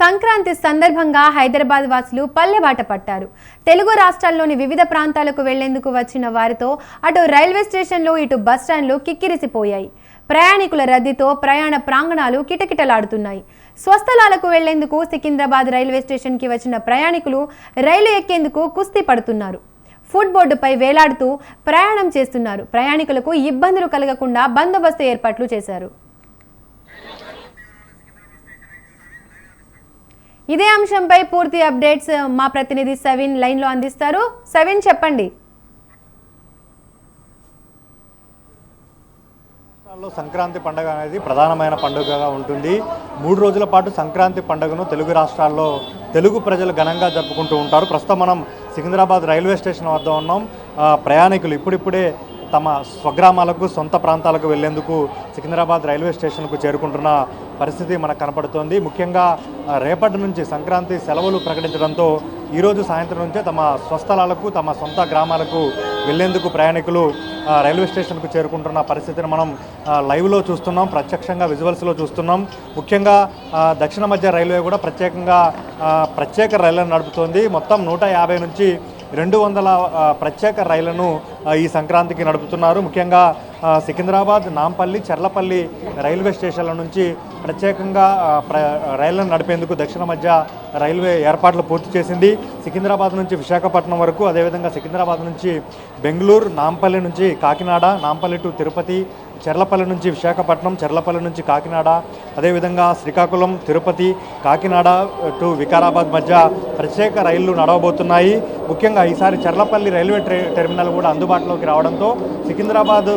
సంక్రాంతి సందర్భంగా హైదరాబాద్ వాసులు పల్లెబాట పట్టారు. తెలుగు రాష్ట్రాల్లోని వివిధ ప్రాంతాలకు వెళ్ళేందుకు వచ్చిన వారితో అటు రైల్వే స్టేషన్లు ఇటు బస్టాండ్లు కిక్కిరిసిపోయాయి. ప్రయాణికుల రద్దీతో ప్రయాణ ప్రాంగణాలు కిటకిటలాడుతున్నాయి. స్వస్థలాలకు వెళ్ళేందుకు సికింద్రాబాద్ రైల్వే స్టేషన్కి వచ్చిన ప్రయాణికులు రైలు ఎక్కేందుకు కుస్తీ పడుతున్నారు. ఫుడ్ బోర్డుపై వేలాడుతూ ప్రయాణం చేస్తున్నారు. ప్రయాణికులకు ఇబ్బందులు కలగకుండా బందోబస్తు ఏర్పాట్లు చేశారు. ఇదే అంశంపై పూర్తి అప్డేట్స్ మా ప్రతినిధి సవిన్ లైన్లో అందిస్తారు. సవిన్ చెప్పండి. రాష్ట్రాల్లో సంక్రాంతి పండుగ అనేది ప్రధానమైన పండుగగా ఉంటుంది. మూడు రోజుల పాటు సంక్రాంతి పండుగను తెలుగు రాష్ట్రాల్లో తెలుగు ప్రజలు ఘనంగా జరుపుకుంటూ ఉంటారు. ప్రస్తుతం మనం సికింద్రాబాద్ రైల్వే స్టేషన్ వద్ద ఉన్నాం. ప్రయాణికులు ఇప్పుడిప్పుడే తమ స్వగ్రామాలకు సొంత ప్రాంతాలకు వెళ్ళేందుకు సికింద్రాబాద్ రైల్వే స్టేషన్కు చేరుకుంటున్న పరిస్థితి మనకు కనపడుతోంది. ముఖ్యంగా రేపటి నుంచి సంక్రాంతి సెలవులు ప్రకటించడంతో ఈరోజు సాయంత్రం నుంచే తమ స్వస్థలాలకు తమ సొంత గ్రామాలకు వెళ్ళేందుకు ప్రయాణికులు రైల్వే స్టేషన్కు చేరుకుంటున్న పరిస్థితిని మనం లైవ్లో చూస్తున్నాం ప్రత్యక్షంగా విజువల్స్లో చూస్తున్నాం. ముఖ్యంగా దక్షిణ మధ్య రైల్వే కూడా ప్రత్యేకంగా ప్రత్యేక రైళ్ళను నడుపుతోంది. మొత్తం నూట యాభై నుంచి రెండు వందల ప్రత్యేక రైళ్ళను ఈ సంక్రాంతికి నడుపుతున్నారు. ముఖ్యంగా సికింద్రాబాద్ నాంపల్లి చర్లపల్లి రైల్వే స్టేషన్ల నుంచి ప్రత్యేకంగా ప్ర రైళ్ళను నడిపేందుకు దక్షిణ మధ్య రైల్వే ఏర్పాట్లు పూర్తి చేసింది. సికింద్రాబాద్ నుంచి విశాఖపట్నం వరకు అదేవిధంగా సికింద్రాబాద్ నుంచి బెంగళూరు నాంపల్లి నుంచి కాకినాడ నాంపల్లి టు తిరుపతి చెర్లపల్లి నుంచి విశాఖపట్నం చెర్లపల్లి నుంచి కాకినాడ అదేవిధంగా శ్రీకాకుళం తిరుపతి కాకినాడ టు వికారాబాద్ మధ్య ప్రత్యేక రైళ్ళు నడవబోతున్నాయి. ముఖ్యంగా ఈసారి చెర్లపల్లి రైల్వే టెర్మినల్ కూడా అందుబాటులోకి రావడంతో సికింద్రాబాద్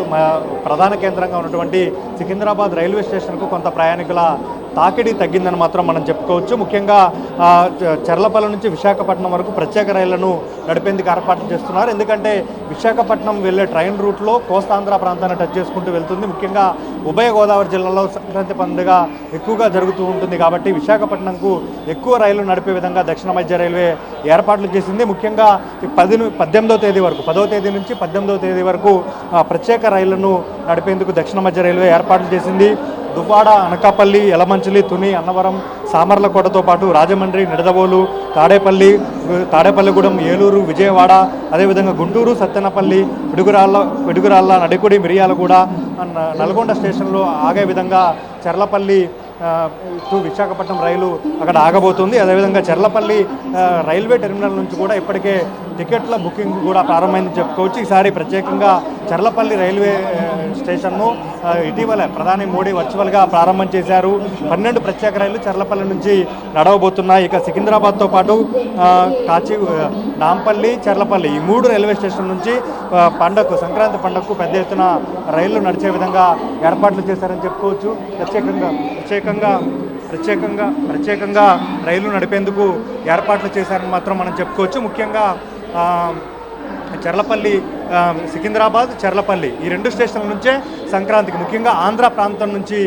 ప్రధాన కేంద్రంగా ఉన్నటువంటి సికింద్రాబాద్ రైల్వే స్టేషన్కు కొంత ప్రయాణికుల తాకిడి తగ్గిందని మాత్రం మనం చెప్పుకోవచ్చు. ముఖ్యంగా చర్లపల్లి చెర్లపల్లి నుంచి విశాఖపట్నం వరకు ప్రత్యేక రైళ్ళను నడిపేందుకు ఏర్పాట్లు చేస్తున్నారు. ఎందుకంటే విశాఖపట్నం వెళ్ళే ట్రైన్ రూట్లో కోస్తాంధ్ర ప్రాంతాన్ని టచ్ చేసుకుంటూ వెళ్తుంది. ముఖ్యంగా ఉభయ గోదావరి జిల్లాలో సంక్రాంతి పండుగ ఎక్కువగా జరుగుతూ ఉంటుంది కాబట్టి విశాఖపట్నంకు ఎక్కువ రైళ్ళు నడిపే విధంగా దక్షిణ మధ్య రైల్వే ఏర్పాట్లు చేసింది. ముఖ్యంగా ఈ పది పద్దెనిమిదో తేదీ వరకు పదో తేదీ నుంచి పద్దెనిమిదో తేదీ వరకు ప్రత్యేక రైళ్ళను నడిపేందుకు దక్షిణ మధ్య రైల్వే ఏర్పాట్లు చేసింది. దువ్వాడ అనకాపల్లి ఎలమంచిలి తుని అన్నవరం సామర్లకోటతో పాటు రాజమండ్రి నిడదవోలు తాడేపల్లి తాడేపల్లిగూడెం ఏలూరు విజయవాడ అదేవిధంగా గుంటూరు సత్తెనపల్లి పిడుగురాళ్ళ పిడుగురాళ్ళ నడికుడి మిరియాలగూడ నల్గొండ స్టేషన్లో ఆగే విధంగా చెర్లపల్లి టు విశాఖపట్నం రైలు అక్కడ ఆగబోతుంది. అదేవిధంగా చెర్లపల్లి రైల్వే టెర్మినల్ నుంచి కూడా ఇప్పటికే టికెట్ల బుకింగ్ కూడా ప్రారంభమైందని చెప్పుకోవచ్చు. ఈసారి ప్రత్యేకంగా చర్లపల్లి రైల్వే స్టేషన్ను ఇటీవల ప్రధాని మోడీ వర్చువల్గా ప్రారంభం చేశారు. పన్నెండు ప్రత్యేక రైళ్ళు చర్లపల్లి నుంచి నడవబోతున్నాయి. ఇక సికింద్రాబాద్తో పాటు కాచి నాంపల్లి చర్లపల్లి ఈ మూడు రైల్వే స్టేషన్ నుంచి పండగకు సంక్రాంతి పండగకు పెద్ద ఎత్తున రైళ్ళు నడిచే విధంగా ఏర్పాట్లు చేశారని చెప్పుకోవచ్చు. ప్రత్యేకంగా ప్రత్యేకంగా ప్రత్యేకంగా ప్రత్యేకంగా రైలు నడిపేందుకు ఏర్పాట్లు చేశారని మాత్రం మనం చెప్పుకోవచ్చు. ముఖ్యంగా చెర్లపల్లి సికింద్రాబాద్ చర్లపల్లి ఈ రెండు స్టేషన్ల నుంచే సంక్రాంతికి ముఖ్యంగా ఆంధ్ర ప్రాంతం నుంచి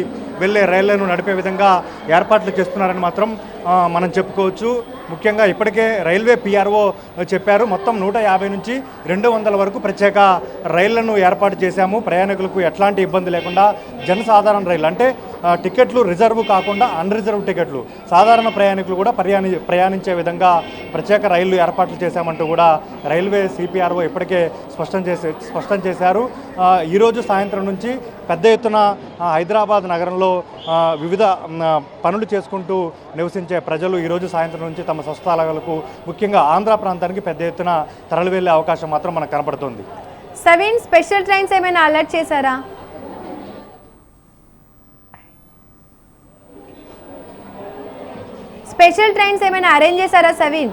వెళ్ళే రైళ్ళను నడిపే విధంగా ఏర్పాట్లు చేస్తున్నారని మాత్రం మనం చెప్పుకోవచ్చు. ముఖ్యంగా ఇప్పటికే రైల్వే పిఆర్ఓ చెప్పారు. మొత్తం నూట యాభై నుంచి రెండు వందల వరకు ప్రత్యేక రైళ్ళను ఏర్పాటు చేశాము. ప్రయాణికులకు ఎట్లాంటి ఇబ్బంది లేకుండా జనసాధారణ రైళ్ళు అంటే టికెట్లు రిజర్వ్ కాకుండా అన్రిజర్వ్ టికెట్లు. సాధారణ ప్రయాణికులు కూడా ప్రయాణి ప్రయాణించే విధంగా ప్రత్యేక రైళ్ళు ఏర్పాట్లు చేశామంటూ కూడా రైల్వే సిపిఆర్ఓ ఇప్పటికే స్పష్టం చేసే స్పష్టం చేశారు. ఈరోజు సాయంత్రం నుంచి పెద్ద ఎత్తున హైదరాబాద్ నగరంలో వివిధ పనులు చేసుకుంటూ నివసించే ప్రజలు ఈరోజు సాయంత్రం నుంచి తమ స్వస్థలాలకు ముఖ్యంగా ఆంధ్ర ప్రాంతానికి పెద్ద ఎత్తున తరలి వెళ్ళే అవకాశం మాత్రం మనకు కనపడుతుంది సెవెన్ స్పెషల్ ట్రైన్స్ ఏమైనా అలర్ట్ చేశారా? స్పెషల్ ట్రైన్స్ ఏమైనా అరేంజ్ చేశారా సవీన్?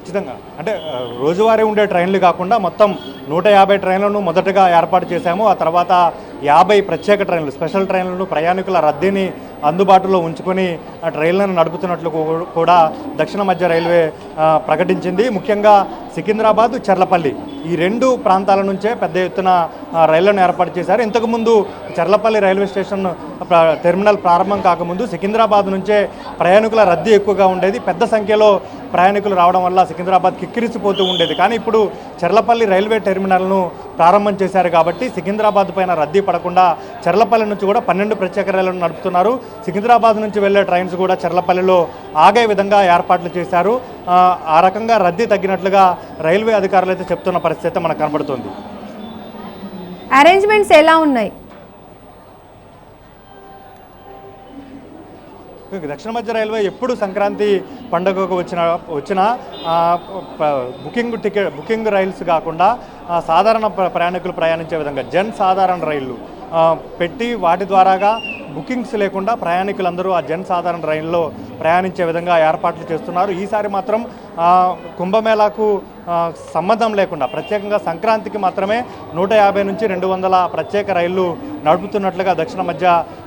ఖచ్చితంగా. అంటే రోజువారీ ఉండే ట్రైన్లు కాకుండా మొత్తం నూట యాభై ట్రైన్లను మొదటగా ఏర్పాటు చేశాము. ఆ తర్వాత యాభై ప్రత్యేక ట్రైన్లు స్పెషల్ ట్రైన్లను ప్రయాణికుల రద్దీని అందుబాటులో ఉంచుకొని ఆ ట్రైన్లను నడుపుతున్నట్లు కూడా దక్షిణ మధ్య రైల్వే ప్రకటించింది. ముఖ్యంగా సికింద్రాబాద్ చర్లపల్లి ఈ రెండు ప్రాంతాల నుంచే పెద్ద ఎత్తున రైళ్ళను ఏర్పాటు చేశారు. ఇంతకుముందు చర్లపల్లి రైల్వే స్టేషన్ టెర్మినల్ ప్రారంభం కాకముందు సికింద్రాబాద్ నుంచే ప్రయాణికుల రద్దీ ఎక్కువగా ఉండేది. పెద్ద సంఖ్యలో ప్రయాణికులు రావడం వల్ల సికింద్రాబాద్ కిక్కిరిసిపోతూ ఉండేది. కానీ ఇప్పుడు చెర్లపల్లి రైల్వే టెర్మినల్ను ప్రారంభం చేశారు కాబట్టి సికింద్రాబాద్ పైన రద్దీ పడకుండా చెర్లపల్లి నుంచి కూడా పన్నెండు ప్రత్యేక రైళ్ళను నడుపుతున్నారు. సికింద్రాబాద్ నుంచి వెళ్ళే ట్రైన్స్ కూడా చెర్లపల్లిలో ఆగే విధంగా ఏర్పాట్లు చేశారు. ఆ, రకంగా రద్దీ తగ్గినట్లుగా రైల్వే అధికారులు అయితే చెప్తున్న పరిస్థితి మనకు కనబడుతుంది. అరేంజ్మెంట్స్ ఎలా ఉన్నాయి? దక్షిణ మధ్య రైల్వే ఎప్పుడు సంక్రాంతి పండుగకు వచ్చిన వచ్చిన బుకింగ్ టికెట్ బుకింగ్ రైల్స్ కాకుండా సాధారణ ప్రయాణికులు ప్రయాణించే విధంగా జన్ సాధారణ రైళ్ళు పెట్టి వాటి ద్వారాగా బుకింగ్స్ లేకుండా ప్రయాణికులందరూ ఆ జన్ సాధారణ రైల్లో ప్రయాణించే విధంగా ఏర్పాట్లు చేస్తున్నారు. ఈసారి మాత్రం కుంభమేళాకు సంబంధం లేకుండా ప్రత్యేకంగా సంక్రాంతికి మాత్రమే నూట యాభై నుంచి రెండు వందల ప్రత్యేక రైళ్ళు నడుపుతున్నట్లుగా దక్షిణ మధ్య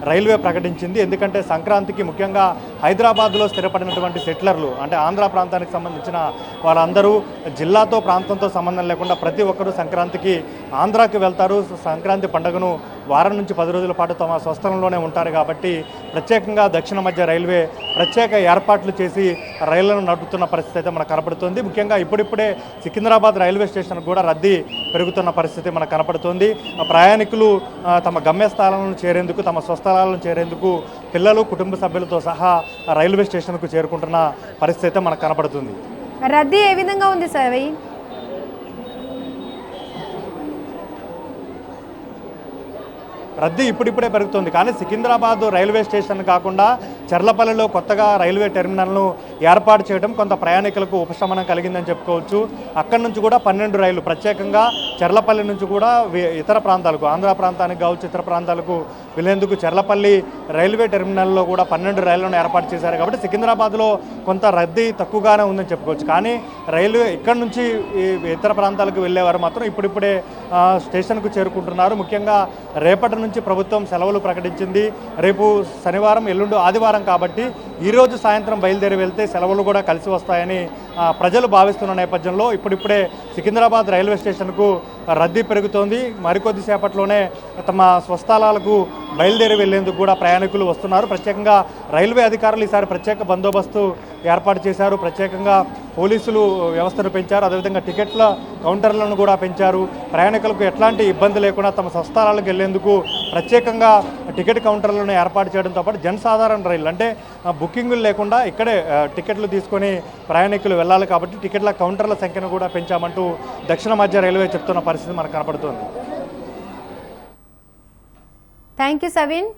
రైల్వే ప్రకటించింది. ఎందుకంటే సంక్రాంతికి ముఖ్యంగా హైదరాబాద్లో స్థిరపడినటువంటి సెటిలర్లు అంటే ఆంధ్ర ప్రాంతానికి సంబంధించిన వాళ్ళందరూ జిల్లాతో ప్రాంతంతో సంబంధం లేకుండా ప్రతి ఒక్కరూ సంక్రాంతికి ఆంధ్రాకి వెళ్తారు. సంక్రాంతి పండుగను వారం నుంచి పది రోజుల పాటు తమ స్వస్థలంలోనే ఉంటారు కాబట్టి ప్రత్యేకంగా దక్షిణ మధ్య రైల్వే ప్రత్యేక ఏర్పాట్లు చేసి రైళ్ళను నడుపుతున్న పరిస్థితి అయితే మనకు కనపడుతుంది. ముఖ్యంగా ఇప్పుడిప్పుడే సికింద్రాబాద్ రైల్వే స్టేషన్ కూడా రద్దీ పెరుగుతున్న పరిస్థితి మనకు కనపడుతుంది. ప్రయాణికులు తమ గమ్యస్థానాలను చేరేందుకు తమ స్వస్థలాలను చేరేందుకు పిల్లలు కుటుంబ సభ్యులతో సహా రైల్వే స్టేషన్కు చేరుకుంటున్న పరిస్థితి అయితే మనకు కనపడుతుంది రద్దీ ఏ విధంగా ఉంది సార్ రద్దీ ఇప్పుడిప్పుడే పెరుగుతుంది. కానీ సికింద్రాబాద్ రైల్వే స్టేషన్ కాకుండా చర్లపల్లిలో కొత్తగా రైల్వే టెర్మినల్ను ఏర్పాటు చేయడం కొంత ప్రయాణికులకు ఉపశమనం కలిగిందని చెప్పుకోవచ్చు. అక్కడి నుంచి కూడా పన్నెండు రైళ్ళు ప్రత్యేకంగా చెర్లపల్లి నుంచి కూడా ఇతర ప్రాంతాలకు ఆంధ్ర ప్రాంతానికి కావచ్చు ఇతర ప్రాంతాలకు వెళ్ళేందుకు చెర్లపల్లి రైల్వే టెర్మినల్లో కూడా పన్నెండు రైళ్ళను ఏర్పాటు చేశారు. కాబట్టి సికింద్రాబాద్లో కొంత రద్దీ తక్కువగానే ఉందని చెప్పుకోవచ్చు. కానీ రైల్వే ఇక్కడ నుంచి ఇతర ప్రాంతాలకు వెళ్ళేవారు మాత్రం ఇప్పుడిప్పుడే స్టేషన్కు చేరుకుంటున్నారు. ముఖ్యంగా రేపటి నుంచి ప్రభుత్వం సెలవులు ప్రకటించింది. రేపు శనివారం ఎల్లుండి ఆదివారం కాబట్టి ఈరోజు సాయంత్రం బయలుదేరి వెళ్తే సెలవులు కూడా కలిసి వస్తాయని ఆ, ప్రజలు భావిస్తున్న నేపథ్యంలో ఇప్పుడిప్పుడే సికింద్రాబాద్ రైల్వే స్టేషన్కు రద్దీ పెరుగుతోంది. మరికొద్ది సేపట్లోనే తమ స్వస్థలాలకు బయలుదేరి వెళ్ళేందుకు కూడా ప్రయాణికులు వస్తున్నారు. ప్రత్యేకంగా రైల్వే అధికారులు ఈసారి ప్రత్యేక బందోబస్తు ఏర్పాటు చేశారు. ప్రత్యేకంగా పోలీసులు వ్యవస్థను పెంచారు. అదేవిధంగా టికెట్ల కౌంటర్లను కూడా పెంచారు. ప్రయాణికులకు ఎట్లాంటి ఇబ్బంది లేకుండా తమ స్వస్థలాలకు వెళ్ళేందుకు ప్రత్యేకంగా టికెట్ కౌంటర్లను ఏర్పాటు చేయడంతో పాటు జనసాధారణ రైలు అంటే బుకింగులు లేకుండా ఇక్కడే టికెట్లు తీసుకొని ప్రయాణికులు వెళ్ళాలి కాబట్టి టికెట్ల కౌంటర్ల సంఖ్యను కూడా పెంచామంటూ దక్షిణ మధ్య రైల్వే చెప్తున్న పరిస్థితి మనకు కనపడుతుంది. Thank you సవిన్